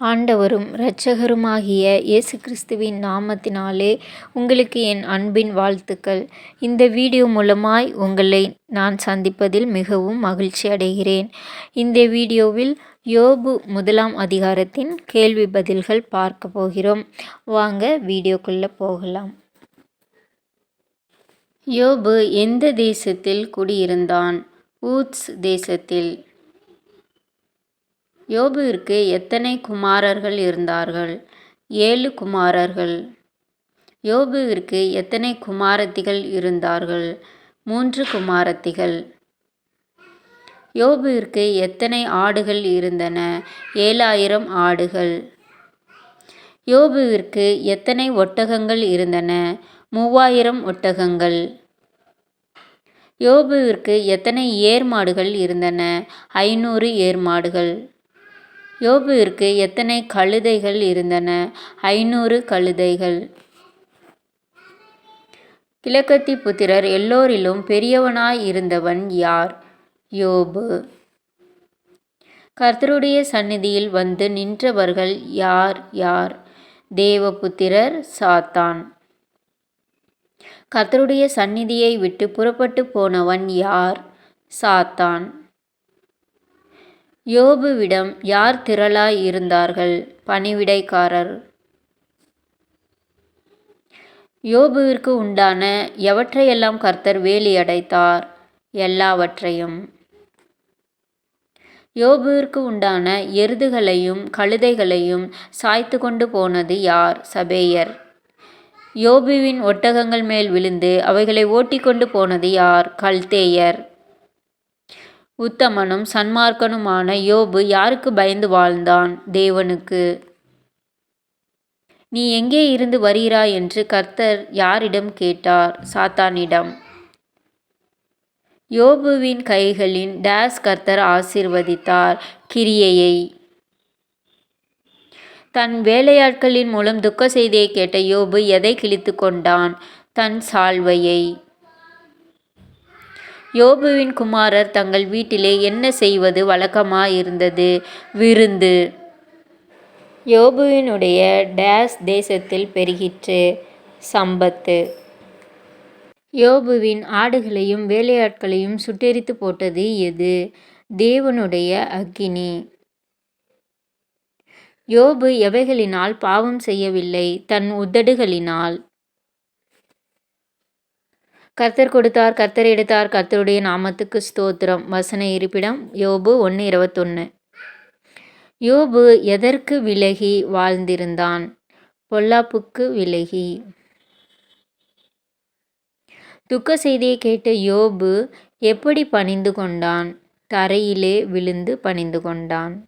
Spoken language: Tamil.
ஆண்டவரும் இரட்சகருமாகிய இயேசு கிறிஸ்துவின் நாமத்தினாலே உங்களுக்கு என் அன்பின் வாழ்த்துக்கள். இந்த வீடியோ மூலமாய் உங்களை நான் சந்திப்பதில் மிகவும் மகிழ்ச்சி அடைகிறேன். இந்த வீடியோவில் யோபு முதலாம் அதிகாரத்தின் கேள்வி பதில்கள் பார்க்க போகிறோம். வாங்க வீடியோக்குள்ளே போகலாம். யோபு எந்த தேசத்தில் குடியிருந்தான்? ஊத்ஸ் தேசத்தில். யோபுவிற்கு எத்தனை குமாரர்கள் இருந்தார்கள்? ஏழு குமாரர்கள். யோபுவிற்கு எத்தனை குமாரத்திகள் இருந்தார்கள்? மூன்று குமாரத்திகள். யோபுவிற்கு எத்தனை ஆடுகள் இருந்தன? ஏழாயிரம் ஆடுகள். யோபுவிற்கு எத்தனை ஒட்டகங்கள் இருந்தன? மூவாயிரம் ஒட்டகங்கள். யோபுவிற்கு எத்தனை ஏர்மாடுகள் இருந்தன? ஐநூறு ஏர்மாடுகள். யோபுவிற்கு எத்தனை கழுதைகள் இருந்தன? ஐநூறு கழுதைகள். கிழக்கத்தி புத்திரர் எல்லோரிலும் பெரியவனாய் இருந்தவன் யார்? யோபு. கர்த்தருடைய சந்நிதியில் வந்து நின்றவர்கள் யார் யார்? தேவபுத்திரர் சாத்தான். கர்த்தருடைய சந்நிதியை விட்டு புறப்பட்டு போனவன் யார்? சாத்தான். யோபுவிடம் யார் திரளாய் இருந்தார்கள்? பணிவிடைக்காரர். யோபுவிற்கு உண்டான எவற்றையெல்லாம் கர்த்தர் வேலியடைத்தார் எல்லாவற்றையும். யோபுவிற்கு உண்டான எருதுகளையும் கழுதைகளையும் சாய்த்து கொண்டு போனது யார்? சபேயர். யோபுவின் ஒட்டகங்கள் மேல் விழுந்து அவைகளை ஓட்டிக்கொண்டு போனது யார்? கல்தேயர். உத்தமனும் சன்மார்க்கனுமான யோபு யாருக்கு பயந்து வாழ்ந்தான் தேவனுக்கு? நீ எங்கே இருந்து வருகிறாய் என்று கர்த்தர் யாரிடம் கேட்டார்? சாத்தானிடம். யோபுவின் கைகளின் டேஸ் கர்த்தர் ஆசிர்வதித்தார் கிரியையை. தன் வேலையாட்களின் மூலம் துக்க செய்தியை கேட்ட யோபு எதை கிழித்து கொண்டான்? தன் சால்வையை. யோபுவின் குமாரர் தங்கள் வீட்டிலே என்ன செய்வது வழக்கமாயிருந்தது? விருந்து. யோபுவினுடைய டேஸ் தேசத்தில் பெருகிற்று. சம்பத்து. யோபுவின் ஆடுகளையும் வேலையாட்களையும் சுட்டெரித்து போட்டது எது? தேவனுடைய அக்கினி. யோபு எவைகளினால் பாவம் செய்யவில்லை? தன் உதடுகளினால். கர்த்தர் கொடுத்தார் கர்த்தர் எடுத்தார் கர்த்தருடைய நாமத்துக்கு ஸ்தோத்திரம். வசன இருப்பிடம் யோபு ஒன்று இருபத்தொன்று யோபு எதற்கு விலகி வாழ்ந்திருந்தான்? பொல்லாப்புக்கு விலகி. துக்க செய்தியை கேட்ட யோபு எப்படி பணிந்து கொண்டான்? தரையிலே விழுந்து பணிந்து கொண்டான்.